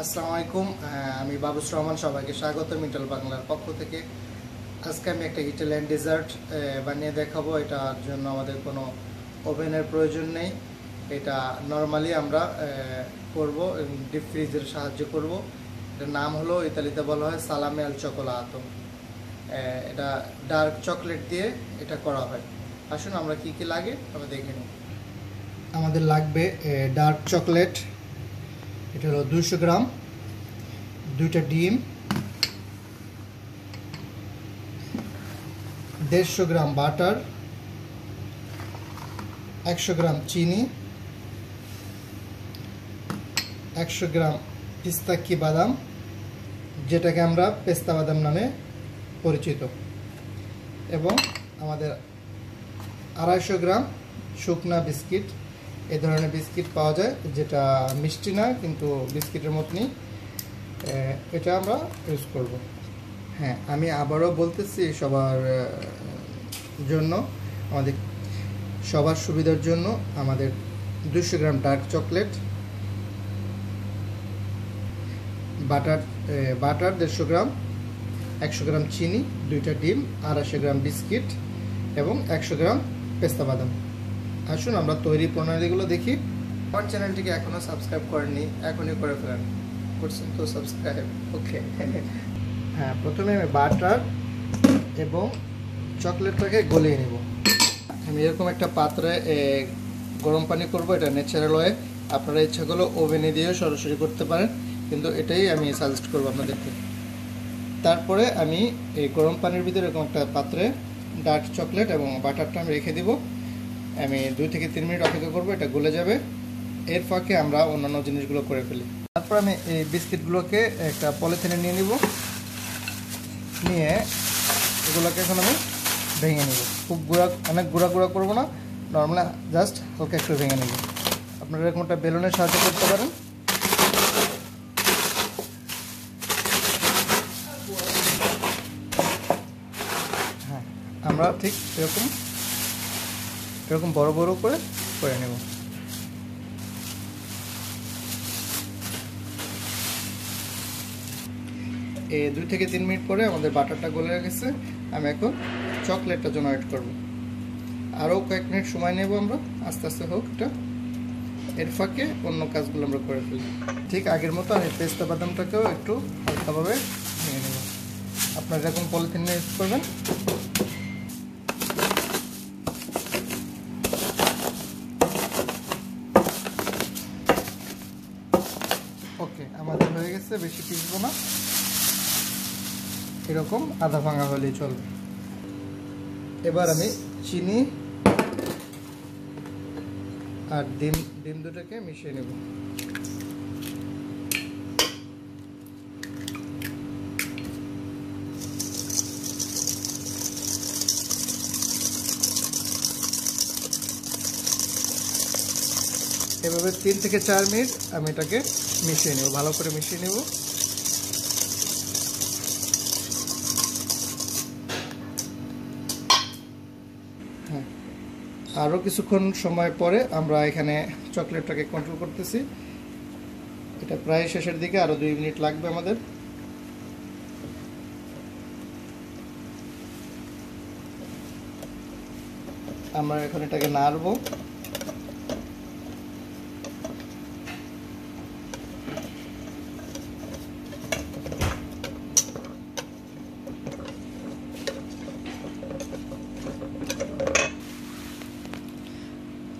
আসসালামু আলাইকুম। আমি বাবুস রহমান, সবাইকে স্বাগত মিটাল বাংলার পক্ষ থেকে। আজকে আমি একটা ইটালিয়ান ডেজার্ট বানিয়ে দেখাবো। এটার জন্য আমাদের কোনো ওভেনের প্রয়োজন নেই। এটা নর্মালি আমরা করব ডিপ ফ্রিজের সাহায্য করব। এটার নাম হলো, ইতালিতে বলা হয় সালামে আল চকোলাতো। এটা ডার্ক চকলেট দিয়ে এটা করা হয়। আসুন আমরা কি কি লাগে, আমরা দেখে নিই। আমাদের লাগবে ডার্ক চকলেট এটা হলো দুশো গ্রাম, দুইটা ডিম, দেড়শো গ্রাম বাটার, একশো গ্রাম চিনি, একশো গ্রাম পিস্তাক্কি বাদাম, যেটাকে আমরা পেস্তা বাদাম নামে পরিচিত। এবং আমাদের আড়াইশো গ্রাম শুকনা বিস্কিট এই ধরনের বিস্কিট পাওয়া যায়, যেটা মিষ্টি না, কিন্তু বিস্কিটের মতনই এটা আমরা ইউজ করব। হ্যাঁ আমি আবারও বলতেছি সবার জন্য, আমাদের সবার সুবিধার জন্য আমাদের দুশো gram dark chocolate, butter butter দেড়শো গ্রাম, একশো গ্রাম চিনি, দুইটা ডিম, আড়াইশো গ্রাম বিস্কিট এবং একশো গ্রাম পেস্তা বাদাম। আসুন আমরা তৈরি প্রণালীগুলো দেখি। আমার চ্যানেলটিকে এখনও সাবস্ক্রাইব করেননি, এখনই করে ফেলেন। করছেন তো সাবস্ক্রাইব, ওকে। হ্যাঁ প্রথমে আমি বাটার এবং চকলেটটাকে গলিয়ে নেব। আমি এরকম একটা পাত্রে গরম পানি করব, এটা ন্যাচারাল ওয়ে আপনারা ইচ্ছা করলে ওভেনে দিয়েও সরাসরি করতে পারেন, কিন্তু এটাই আমি সাজেস্ট করব আপনাদেরকে। তারপরে আমি এই গরম পানির ভিতরে এরকম একটা পাত্রে ডার্ক চকলেট এবং বাটারটা আমি রেখে দিব। আমি দুই থেকে তিন মিনিট অপেক্ষা করব, এটা গলে যাবে। এর ফাঁকে আমরা অন্যান্য জিনিসগুলো করে ফেলি। তারপর আমি এই বিস্কিটগুলোকে একটা পলিথিনে নিয়ে নিব। নিয়ে এগুলোকে এখন আমি ভেঙে নিব। খুব গুঁড়া, অনেক গুঁড়া গুঁড়া করব না। নর্মালি জাস্ট হালকা একটু ভেঙে নেব। আপনারা এরকম একটা বেলুনের সাহায্য করতে পারেন। হ্যাঁ আমরা ঠিক এরকম এরকম বড় বড় করে করে নেব। এ দুই থেকে তিন মিনিট পরে আমাদের বাটারটা গলে গেছে। আমি এখন চকলেটটা জন্য ওয়েট করব। আরও কয়েক মিনিট সময় নেব আমরা। আস্তে আস্তে হোক এটা। এর ফাঁকে অন্য কাজগুলো আমরা করে ফেলি। ঠিক আগের মতো আমি পেস্তা বাদামটাকেও একটু হালকাভাবে নিয়ে নেব। আপনারা এরকম পলিথিন ইউজ করবেন। বেশি পিসবো না। এরকম আধা ভাঙা হলেই চলবে। এবার আমি চিনি আর ডিম ডিম দুটোকে মিশিয়ে নেব। এভাবে তিন থেকে চার মিনিট আমি এটাকে মিশিয়ে নেব, ভালো করে মিশিয়ে নেব। হ্যাঁ আরও কিছুক্ষণ সময় পরে আমরা এখানে চকলেটটাকে কন্ট্রোল করতেছি। এটা প্রায় শেষের দিকে আরও দুই মিনিট লাগবে আমাদের। আমরা এখন এটাকে নাড়বো।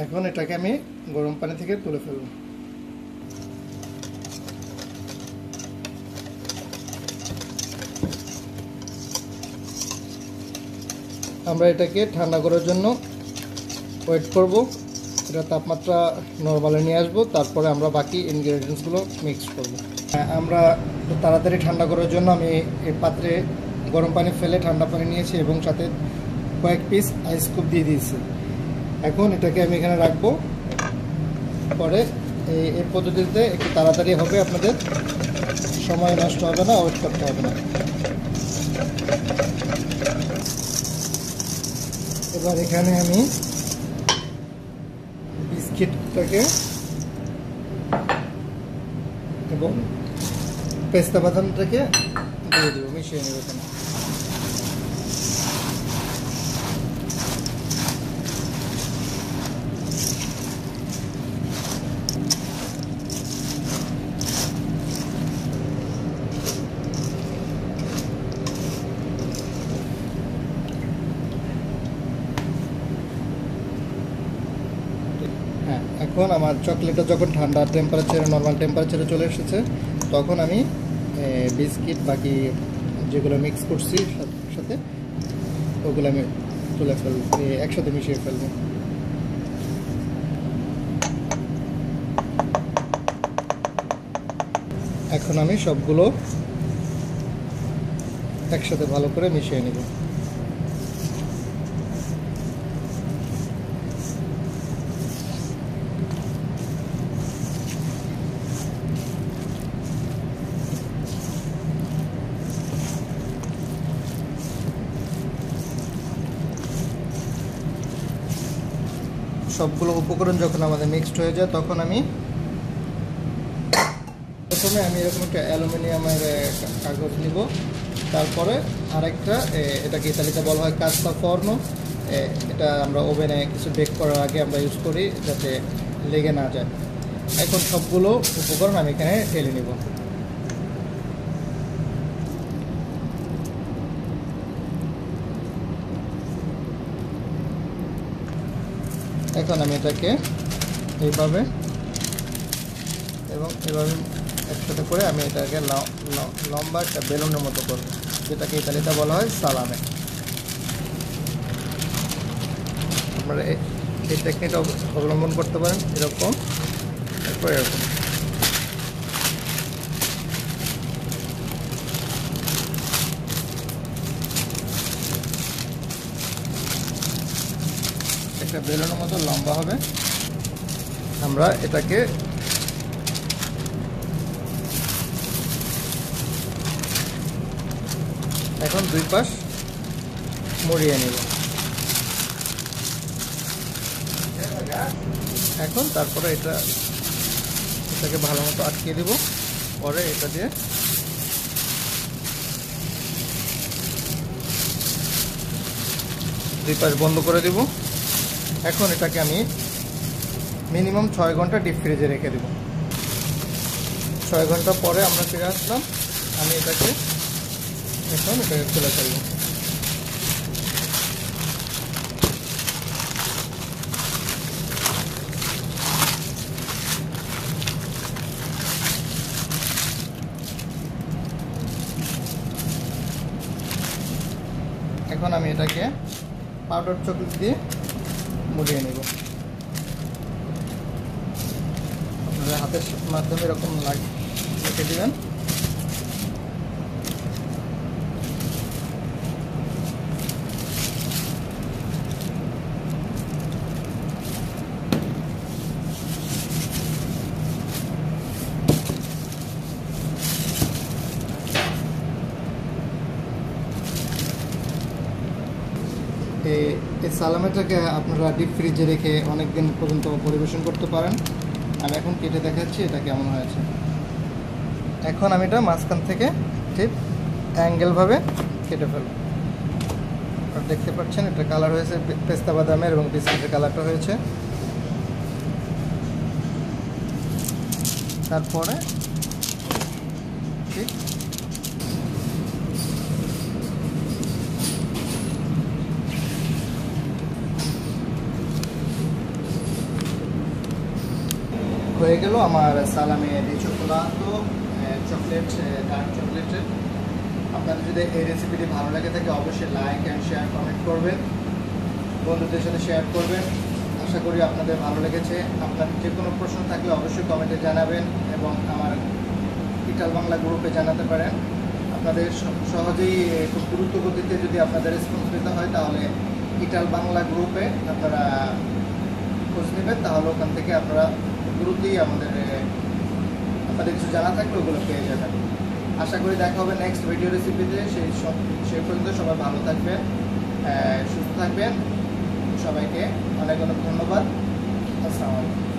এখন এটাকে আমি গরম পানি থেকে তুলে ফেলব। আমরা এটাকে ঠান্ডা করার জন্য ওয়েট করব। এটা তাপমাত্রা নর্মালে নিয়ে আসব, তারপরে আমরা বাকি ইনগ্রেডিয়েন্টসগুলো মিক্স করব। আমরা তাড়াতাড়ি ঠান্ডা করার জন্য আমি এই পাত্রে গরম পানি ফেলে ঠান্ডা পানি নিয়েছি এবং সাথে কয়েক পিস আইস দিয়ে দিয়েছি। এখন এটাকে আমি এখানে রাখব। পরে এই পদ্ধতিতে একটু তাড়াতাড়ি হবে আপনাদের। সময় নষ্ট হবে না, ওয়েট করতে হবে না। এবার এখানে আমি বিস্কিটটাকে এবং পেস্তা বাদামটাকে দিয়ে দেবো, মিশিয়ে নেব এখানে। এখন আমার চকলেটটা যখন ঠান্ডা টেম্পারেচারে নর্মাল টেম্পারেচারে চলে এসেছে, তখন আমি বিস্কিট বাকি যেগুলো মিক্স করছি সাথে- ওগুলো আমি তুলে ফেলব একসাথে মিশিয়ে ফেলব। এখন আমি সবগুলো একসাথে ভালো করে মিশিয়ে নেব। সবগুলো উপকরণ যখন আমাদের মিক্সড হয়ে যায়, তখন আমি প্রথমে আমি এরকম একটা অ্যালুমিনিয়ামের কাগজ নিব। তারপরে আরেকটা এটাকে ইতালিতে বলা হয় কাস্তা ফর্ন এটা আমরা ওভেনে কিছু বেক করার আগে আমরা ইউজ করি যাতে লেগে না যায়। এখন সবগুলো উপকরণ আমি এখানে ঢেলে নিব। এখন আমি এটাকে এইভাবে এবং এভাবে একসাথে করে আমি এটাকে লম্বা একটা বেলুনের মতো করব, যেটাকে ইতালিতে বলা হয় সালামে। আপনারা এই টেকনিকটা অব- অবলম্বন করতে পারেন, এরকম এরপর এরকম একটা বেলুনের মতো লম্বা হবে। আমরা এটাকে এখন দুই পাশ মরিয়ে নিব। এখন তারপরে এটা, এটাকে ভালো মতো আটকিয়ে দিব। পরে এটা দিয়ে দুই পাশ বন্ধ করে দিব। এখন এটাকে আমি মিনিমাম ছয় ঘণ্টা ডিপ ফ্রিজে রেখে দেব। ছয় ঘণ্টা পরে আমরা ফিরে আসলাম, আমি এটাকে এখন এটাকে খুলে ফেলব। এখন আমি এটাকে পাউডার চকলেট দিয়ে মুড়িয়ে নেব। আপনারা হাতের মাধ্যমে এরকম লাগে রেখে দিবেন এই এই সালামেটাকে আপনারা ডিপ ফ্রিজে রেখে অনেক দিন পর্যন্ত পরিবেশন করতে পারেন। আমি এখন কেটে দেখাচ্ছি এটা কেমন হয়েছে। এখন আমি এটা মাঝখান থেকে ঠিক অ্যাঙ্গেলভাবে কেটে ফেলব। আপনারা দেখতে পাচ্ছেন এটা কালার হয়েছে পেস্তা বাদামের এবং বিস্কিটের কালারটা হয়েছে। তারপরে ঠিক হয়ে গেল আমার সালামে দি চকোলাতো চকলেট ডার্ক চকলেটের আপনাদের যদি এই রেসিপিটি ভালো লাগে থাকে, অবশ্যই লাইক অ্যান্ড শেয়ার কমেন্ট করবেন। বন্ধুদের সাথে শেয়ার করবেন। আশা করি আপনাদের ভালো লেগেছে। আপনার যে কোনো প্রশ্ন থাকলে অবশ্যই কমেন্টে জানাবেন এবং আমার ইটাল বাংলা গ্রুপে জানাতে পারেন। আপনাদের সহজেই খুব দ্রুত গতিতে যদি আপনাদের রেসপন্স পেতে হয়, তাহলে ইটাল বাংলা গ্রুপে আপনারা খোঁজ নেবেন। তাহলে ওখান থেকে আপনারা দ্রুতই আমাদের আপনাদের কিছু জানা থাকলে ওগুলো পেয়ে যাবেন। আশা করি দেখা হবে নেক্সট ভিডিও রেসিপিতে সেই সব সেই পর্যন্ত সবাই ভালো থাকবেন সুস্থ থাকবেন। সবাইকে অনেক অনেক ধন্যবাদ। আসসালামু আলাইকুম।